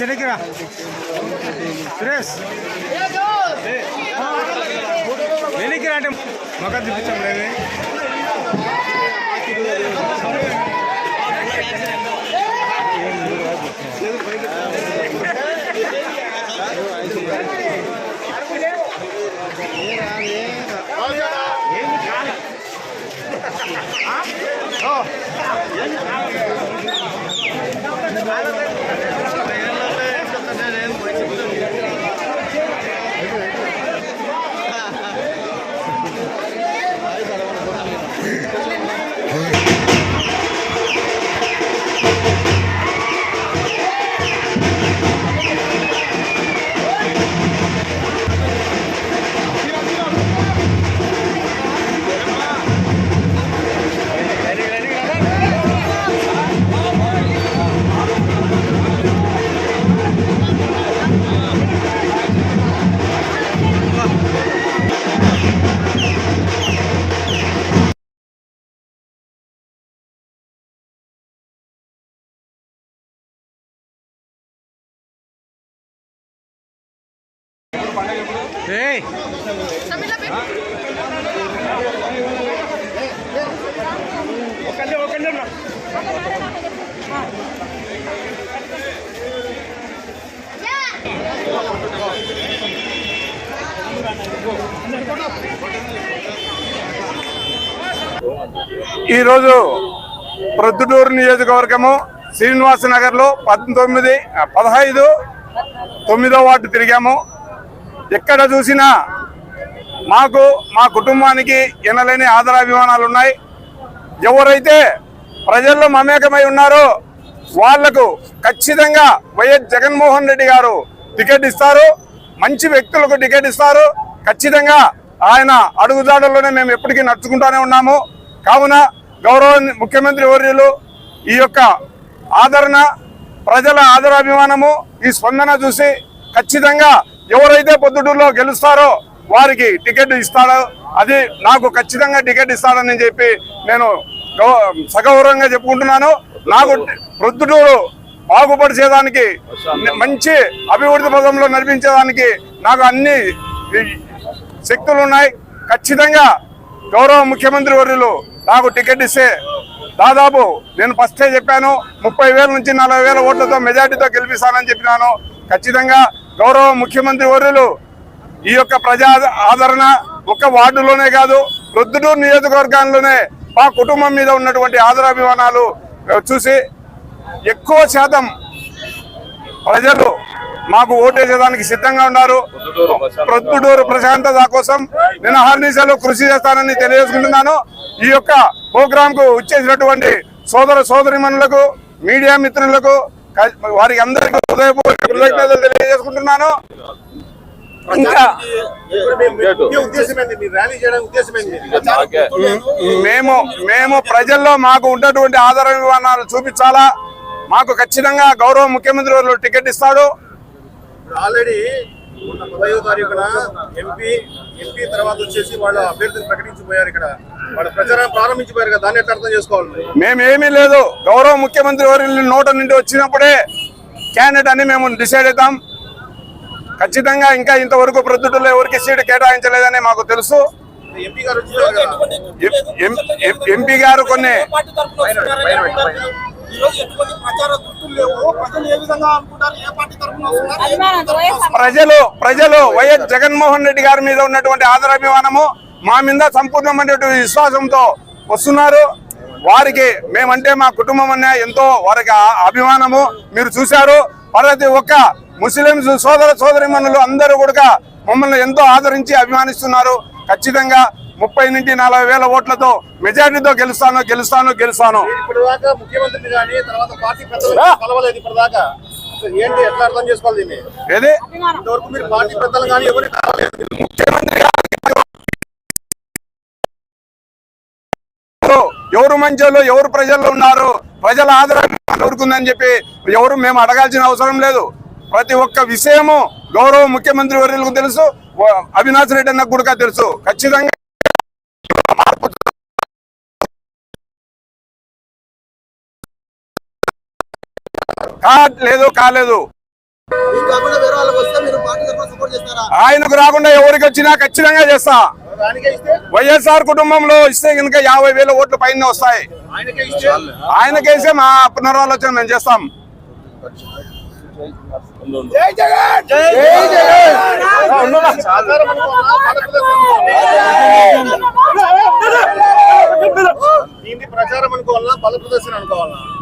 సురేష్ ఎన్నికిరా సురేష్. ఎన్నికిరా అంటే మొక్క చూపించాం లేదు. ఏయ్ ఈరోజు ప్రొద్దుటూరు నియోజకవర్గము శ్రీనివాస నగర్లో పంతొమ్మిది పదహైదు తొమ్మిదో వార్డు తిరిగాము. ఎక్కడ చూసినా మాకు మా కుటుంబానికి ఎనలేని ఆదరాభిమానాలు ఉన్నాయి. ఎవరైతే ప్రజల్లో మమేకమై ఉన్నారో వాళ్ళకు ఖచ్చితంగా వైఎస్ జగన్మోహన్ రెడ్డి గారు టికెట్ ఇస్తారు. మంచి వ్యక్తులకు టికెట్ ఇస్తారు. ఖచ్చితంగా ఆయన అడుగుజాడల్లోనే మేము ఎప్పటికీ నడుచుకుంటూనే ఉన్నాము. కావున గౌరవ ముఖ్యమంత్రి వర్యులు ఈ యొక్క ఆదరణ ప్రజల ఆదరాభిమానము ఈ స్పందన చూసి ఖచ్చితంగా ఎవరైతే పొద్దుటూరులో గెలుస్తారో వారికి టికెట్ ఇస్తాడో. అది నాకు ఖచ్చితంగా టికెట్ ఇస్తాడని చెప్పి నేను గౌ- సగౌరవంగా చెప్పుకుంటున్నాను. నాకు ప్రొద్దుటూరు బాగుపరిచేదానికి మంచి అభివృద్ధి పదంలో నడిపించేదానికి నాకు అన్ని శక్తులు ఉన్నాయి ఖచ్చితంగా గౌరవ ముఖ్యమంత్రి వర్యులు నాకు టికెట్ ఇస్తే దాదాపు నేను ఫస్టే చెప్పాను ముప్పై వేల నుంచి నలభై వేల ఓట్లతో మెజార్టీతో గెలిపిస్తానని చెప్పినాను. ఖచ్చితంగా గౌరవ ముఖ్యమంత్రి వర్యులు ఈ యొక్క ప్రజా ఆదరణ ఒక్క వార్డులోనే కాదు ప్రొద్దుటూరు నియోజకవర్గాల్లోనే మా కుటుంబం మీద ఉన్నటువంటి ఆదరాభిమానాలు చూసి ఎక్కువ శాతం ప్రజలు మాకు ఓటేసేదానికి సిద్ధంగా ఉన్నారు. ప్రొద్దుటూరు ప్రశాంతత కోసం నేను అహర్నిశలు కృషి చేస్తానని తెలియజేసుకుంటున్నాను. ఈ యొక్క ప్రోగ్రామ్కు వచ్చేసినటువంటి సోదర సోదరిమణులకు మీడియా మిత్రులకు వారికి అందరికీ హృదయపూర్వక కృతజ్ఞతలు తెలియజేసుకుంటున్నాను. ఇంకా మేము. మేము ప్రజల్లో మాకు ఉన్నటువంటి ఆధార విధానాలు చూపించాలా? మాకు ఖచ్చితంగా గౌరవ ముఖ్యమంత్రి వారు టికెట్ ఇస్తాడు. ఆల్రెడీ పదహైదో తారీఖున ఎంపీ ఎంపీ తర్వాత వచ్చేసి వాళ్ళ అభ్యర్థిని ప్రకటించిపోయారు ఇక్కడ. వాళ్ళ ప్రచారం ప్రారంభించిపోయారు కదా దాన్ని ఎట్లా అర్థం చేసుకోవాలి? మేమేమీ లేదు. గౌరవ ముఖ్యమంత్రి వారి నోట నుండి వచ్చినప్పుడే క్యాండిడేట్ అని మేము డిసైడ్ అవుతాం ఖచ్చితంగా ఇంకా ఇంతవరకు ప్రొద్దుటూరులో ఎవరికి సీటు కేటాయించలేదని మాకు తెలుసు. ఎంపీ గారు కొన్ని ఎటువంటి ప్రచార లేవు. ప్రజలు ఏ విధంగా అనుకుంటారు? ఏ పార్టీ తరఫున వస్తున్నారు? ప్రజలు ప్రజలు వైఎస్ జగన్మోహన్ రెడ్డి గారి మీద ఉన్నటువంటి ఆదరాభిమానము మా మీద సంపూర్ణమైనటువంటి విశ్వాసంతో వస్తున్నారు. వారికి మేమంటే మా కుటుంబం అనే ఎంతో వారికి అభిమానము మీరు చూశారు. ప్రతి ఒక్క ముస్లింస్ సోదర సోదరిమణులు అందరూ కూడా మమ్మల్ని ఎంతో ఆదరించి అభిమానిస్తున్నారు. ఖచ్చితంగా ముప్పై నుంచి నలభై వేల ఓట్లతో మెజారిటీతో గెలుస్తాను గెలుస్తాను గెలుస్తాను. ఏది? ఎవరు? మంచోళ్ళు ఎవరు ప్రజల్లో ఉన్నారు? ప్రజల ఆదరణ ఎవరుకుందని చెప్పి ఎవరు మేము అడగాల్సిన అవసరం లేదు. ప్రతి ఒక్క విషయము గౌరవ ముఖ్యమంత్రి వర్యులకు తెలుసు అవినాష్ రెడ్డి అన్న కూడా తెలుసు. ఖచ్చితంగా సపోర్ట్ చేస్తారా? ఆయనకు రాకుండా ఎవరికి వచ్చినా ఖచ్చితంగా చేస్తా. వైఎస్ఆర్ కుటుంబంలో ఇస్తే కనుక యాభై వేల ఓట్లు పైన వస్తాయి. ఆయనకే ఇస్తే? ఆయనకేసే మా పునరాలోచన మేము చేస్తాం. ప్రచారం అనుకోవాలా బల ప్రదర్శన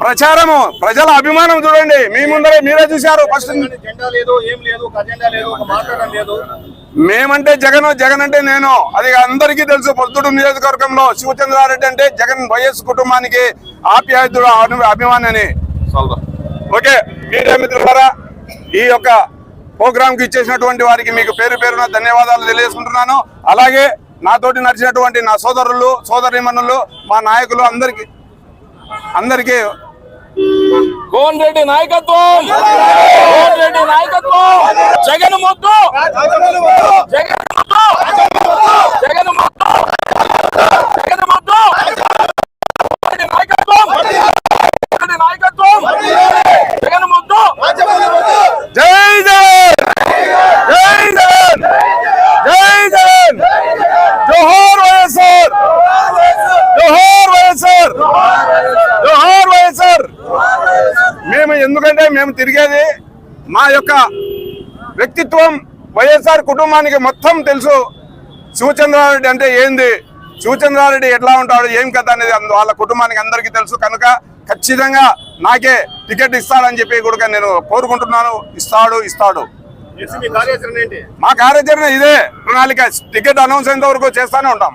ప్రచారము ప్రజల అభిమానం చూడండి. మీ ముందరే మీరే చూశారు ఫస్ట్. కానీ జెండా లేదు ఏం లేదు ఒక అజెండా లేదు ఒక మాట్లాడడం లేదు. మేమంటే జగన్ జగన్ అంటే నేను. అది అందరికీ తెలుసు పొద్దుడు నియోజకవర్గంలో శివచంద్రారెడ్డి అంటే జగన్ వైఎస్ కుటుంబానికి ఆప్యాయతుడు అను- అభిమాని అని ఓకే మీడియా మిత్రులారా ఈ యొక్క ప్రోగ్రామ్కి ఇచ్చేసినటువంటి వారికి మీకు పేరు పేరున ధన్యవాదాలు తెలియజేసుకుంటున్నాను. అలాగే నాతోటి నడిచినటువంటి నా సోదరులు సోదరిమణులు మా నాయకులు అందరికి అందరికీ కోన్ రెడ్డి నాయకత్వం! కోన్ రెడ్డి నాయకత్వం! జగన్ ముద్దు జగన్ ముద్దు జగన్ ముద్దు రెడ్డి నాయకత్వం రెడ్డి నాయకత్వం జగన్ ముద్దు జై జగన్ జై జగన్ జై జగన్ జోహార్ వైఎస్ఆర్ జోహార్ వైఎస్ఆర్ జోహార్ వైఎస్ఆర్ మేము ఎందుకంటే మేము తిరిగేది? మా యొక్క వ్యక్తిత్వం వైఎస్ఆర్ కుటుంబానికి మొత్తం తెలుసు. శివచంద్రారెడ్డి అంటే ఏంది? శివచంద్రారెడ్డి ఎట్లా ఉంటాడు? ఏం కథ అనేది వాళ్ళ కుటుంబానికి అందరికీ తెలుసు. కనుక ఖచ్చితంగా నాకే టికెట్ ఇస్తాడని చెప్పి కూడా నేను కోరుకుంటున్నాను. ఇస్తాడు ఇస్తాడు. మీ కార్యాచరణ ఇదే. ప్రణాళిక. టికెట్ అనౌన్స్ అయ్యేంత వరకు చేస్తానే ఉంటాం.